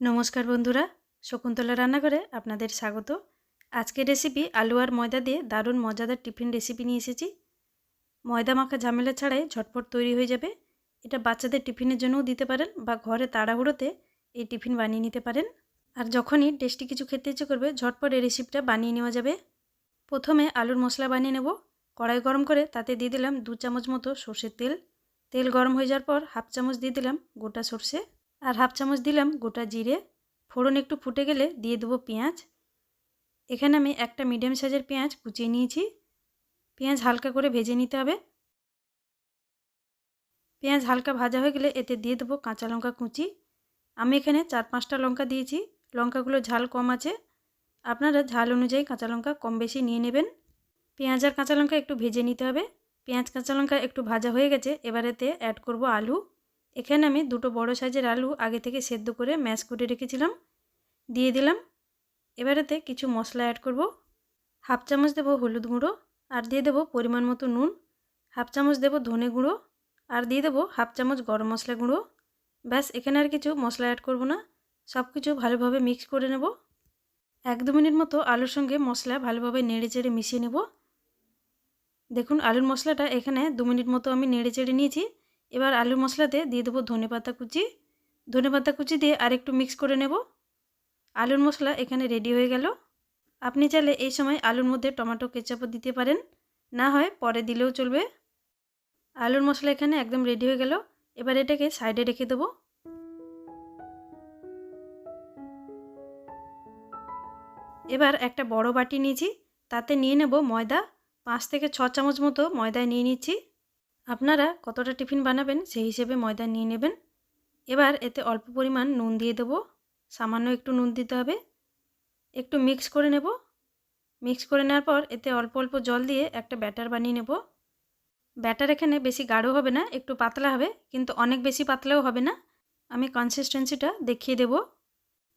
নমস্কার বন্ধুরা, শকুন্তলা রান্নাঘরে আপনাদের স্বাগত। আজকের রেসিপি আলু আর ময়দা দিয়ে দারুণ মজাদার টিফিন রেসিপি নিয়ে এসেছি। ময়দা মাখা ঝামেলা ছাড়াই ঝটপট তৈরি হয়ে যাবে। এটা বাচ্চাদের টিফিনের জন্যও দিতে পারেন বা ঘরে তাড়াহুড়োতে এই টিফিন বানিয়ে নিতে পারেন। আর যখনই টেস্টি কিছু খেতে ইচ্ছে করবে, ঝটপট এই রেসিপিটা বানিয়ে নেওয়া যাবে। প্রথমে আলুর মশলা বানিয়ে নেব। কড়াই গরম করে তাতে দিয়ে দিলাম দু চামচ মতো সর্ষের তেল। তেল গরম হয়ে যাওয়ার পর হাফ চামচ দিয়ে দিলাম গোটা সর্ষে। আর হাফ চামচ দিলাম গোটা জিরে। ফোড়ন একটু ফুটে গেলে দিয়ে দেবো পেঁয়াজ। এখানে আমি একটা মিডিয়াম সাইজের পেঁয়াজ কুচিয়ে নিয়েছি। পেঁয়াজ হালকা করে ভেজে নিতে হবে। পেঁয়াজ হালকা ভাজা হয়ে গেলে এতে দিয়ে দেবো কাঁচা লঙ্কা কুচি। আমি এখানে চার পাঁচটা লঙ্কা দিয়েছি। লঙ্কাগুলো ঝাল কম আছে। আপনারা ঝাল অনুযায়ী কাঁচা লঙ্কা কম বেশি নিয়ে নেবেন। পেঁয়াজ আর কাঁচা লঙ্কা একটু ভেজে নিতে হবে। পেঁয়াজ কাঁচা লঙ্কা একটু ভাজা হয়ে গেছে। এবার এতে অ্যাড করব আলু। এখানে আমি দুটো বড় সাইজের আলু আগে থেকে সেদ্ধ করে ম্যাশ করে রেখেছিলাম। দিয়ে দিলাম। এবারেতে কিছু মশলা অ্যাড করব। হাফ চামচ দেবো হলুদ গুঁড়ো আর দিয়ে দেবো পরিমাণ মতো নুন। হাফ চামচ দেবো ধনে গুঁড়ো আর দিয়ে দেবো হাফ চামচ গরম মশলা গুঁড়ো। ব্যাস, এখানে আর কিছু মশলা অ্যাড করব না। সব কিছু ভালোভাবে মিক্স করে নেব। এক দু মিনিট মতো আলুর সঙ্গে মশলা ভালোভাবে নেড়ে চেড়ে মিশিয়ে নেব। দেখুন, আলুর মশলাটা এখানে দু মিনিট মতো আমি নেড়ে চেড়ে নিয়েছি। এবার আলু মশলাতে দিয়ে দেবো ধনে পাতা কুচি। ধনে পাতা কুচি দিয়ে আরেকটু মিক্স করে নেব। আলুর মশলা এখানে রেডি হয়ে গেল। আপনি চাইলে এই সময় আলুর মধ্যে টমেটো কেচাপও দিতে পারেন। না হয় পরে দিলেও চলবে। আলুর মশলা এখানে একদম রেডি হয়ে গেল। এবার এটাকে সাইডে রেখে দেবো। এবার একটা বড় বাটি নিয়েছি। তাতে নিয়ে নেব ময়দা। পাঁচ থেকে ছ চামচ মতো ময়দায় নিয়ে নিচ্ছি। আপনারা কতটা টিফিন বানাবেন সেই হিসেবে ময়দা নিয়ে নেবেন। এবার এতে অল্প পরিমাণ নুন দিয়ে দেবো। সামান্য একটু নুন দিতে হবে। একটু মিক্স করে নেব। মিক্স করে নেওয়ার পর এতে অল্প অল্প জল দিয়ে একটা ব্যাটার বানিয়ে নেব। ব্যাটার এখানে বেশি গাঢ় হবে না, একটু পাতলা হবে, কিন্তু অনেক বেশি পাতলাও হবে না। আমি কনসিস্টেন্সিটা দেখিয়ে দেব।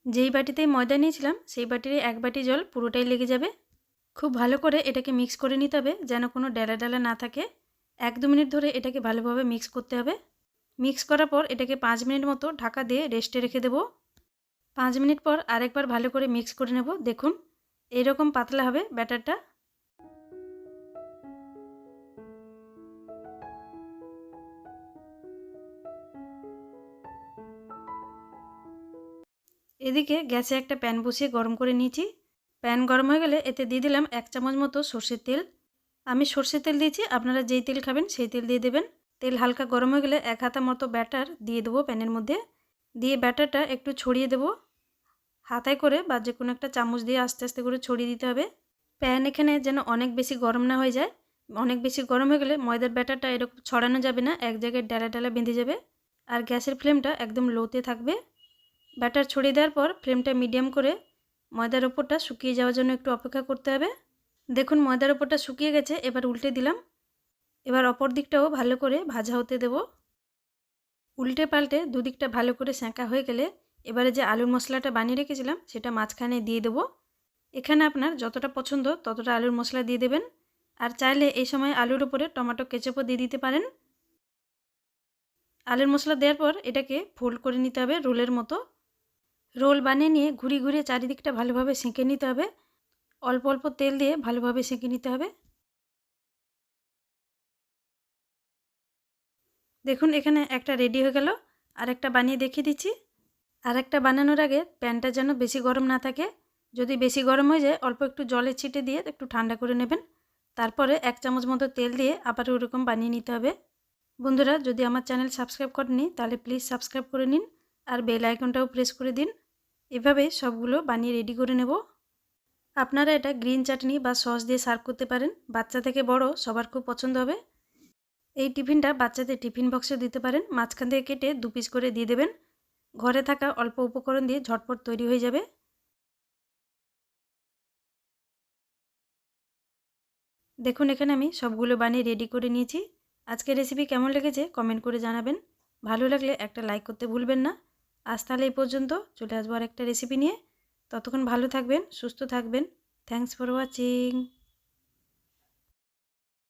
যেই বাটিতেই ময়দা নিয়েছিলাম, সেই বাটির এক বাটি জল পুরোটাই লেগে যাবে। খুব ভালো করে এটাকে মিক্স করে নিতে হবে, যেন কোনো ডালা ডালা না থাকে। এক দু মিনিট ধরে এটাকে ভালোভাবে মিক্স করতে হবে। মিক্স করার পর এটাকে পাঁচ মিনিট মতো ঢাকা দিয়ে রেস্টে রেখে দেব। পাঁচ মিনিট পর আরেকবার ভালো করে মিক্স করে নেব। দেখুন এইরকম পাতলা হবে ব্যাটারটা এদিকে গ্যাসে একটা প্যান বসিয়ে গরম করে নিয়েছি। প্যান গরম হয়ে গেলে এতে দিয়ে দিলাম এক চামচ মতো সর্ষের তেল। আমি সর্ষের তেল দিয়েছি, আপনারা যেই তেল খাবেন সেই তেল দিয়ে দেবেন। তেল হালকা গরম হয়ে গেলে এক হাতা মতো ব্যাটার দিয়ে দেবো প্যানের মধ্যে। দিয়ে ব্যাটারটা একটু ছড়িয়ে দেবো। হাতায় করে বা যে কোনো একটা চামচ দিয়ে আস্তে আস্তে করে ছড়িয়ে দিতে হবে। প্যান এখানে যেন অনেক বেশি গরম না হয়ে যায়। অনেক বেশি গরম হয়ে গেলে ময়দার ব্যাটারটা এরকম ছড়ানো যাবে না, এক জায়গায় ডালা ডালা বেঁধে যাবে। আর গ্যাসের ফ্লেমটা একদম লোতে থাকবে। ব্যাটার ছড়িয়ে দেওয়ার পর ফ্লেমটা মিডিয়াম করে ময়দার ওপরটা শুকিয়ে যাওয়ার জন্য একটু অপেক্ষা করতে হবে। দেখুন, ময়দার ওপরটা শুকিয়ে গেছে, এবার উল্টে দিলাম। এবার অপর দিকটাও ভালো করে ভাজা হতে দেব। উল্টে পাল্টে দুদিকটা ভালো করে সেঁকা হয়ে গেলে এবারে যে আলুর মশলাটা বানিয়ে রেখেছিলাম, সেটা মাঝখানে দিয়ে দেব। এখানে আপনার যতটা পছন্দ ততটা আলুর মশলা দিয়ে দেবেন। আর চাইলে এই সময় আলুর ওপরে টমেটো, কেচাপও দিয়ে দিতে পারেন। আলুর মশলা দেওয়ার পর এটাকে ফোল্ড করে নিতে হবে রোলের মতো। রোল বানিয়ে নিয়ে ঘুরিয়ে ঘুরিয়ে চারিদিকটা ভালোভাবে সেঁকে নিতে হবে। অল্প অল্প তেল দিয়ে ভালোভাবে সেঁকে নিতে হবে। দেখুন, এখানে একটা রেডি হয়ে গেল। আর একটা বানিয়ে দেখিয়ে দিচ্ছি। আর একটা বানানোর আগে প্যানটা যেন বেশি গরম না থাকে। যদি বেশি গরম হয়ে যায়, অল্প একটু জলে ছিটে দিয়ে একটু ঠান্ডা করে নেবেন। তারপরে এক চামচ মতো তেল দিয়ে আবার ওরকম বানিয়ে নিতে হবে। বন্ধুরা, যদি আমার চ্যানেল সাবস্ক্রাইব করেনি তাহলে প্লিজ সাবস্ক্রাইব করে নিন আর বেল আইকনটাও প্রেস করে দিন। এভাবে সবগুলো বানিয়ে রেডি করে নেব। আপনারা এটা গ্রিন চাটনি বা সস দিয়ে সার্ভ করতে পারেন। বাচ্চা থেকে বড় সবার খুব পছন্দ হবে। এই টিফিনটা বাচ্চাদের টিফিন বক্সে দিতে পারেন। মাঝখান থেকে কেটে দু পিস করে দিয়ে দেবেন। ঘরে থাকা অল্প উপকরণ দিয়ে ঝটপট তৈরি হয়ে যাবে। দেখুন, এখানে আমি সবগুলো বানিয়ে রেডি করে নিয়েছি। আজকের রেসিপি কেমন লেগেছে কমেন্ট করে জানাবেন। ভালো লাগলে একটা লাইক করতে ভুলবেন না। আজ তাহলে এই পর্যন্ত চলে আসব আর একটা রেসিপি নিয়ে। ততক্ষণ ভালো থাকবেন সুস্থ থাকবেন। Thanks for watching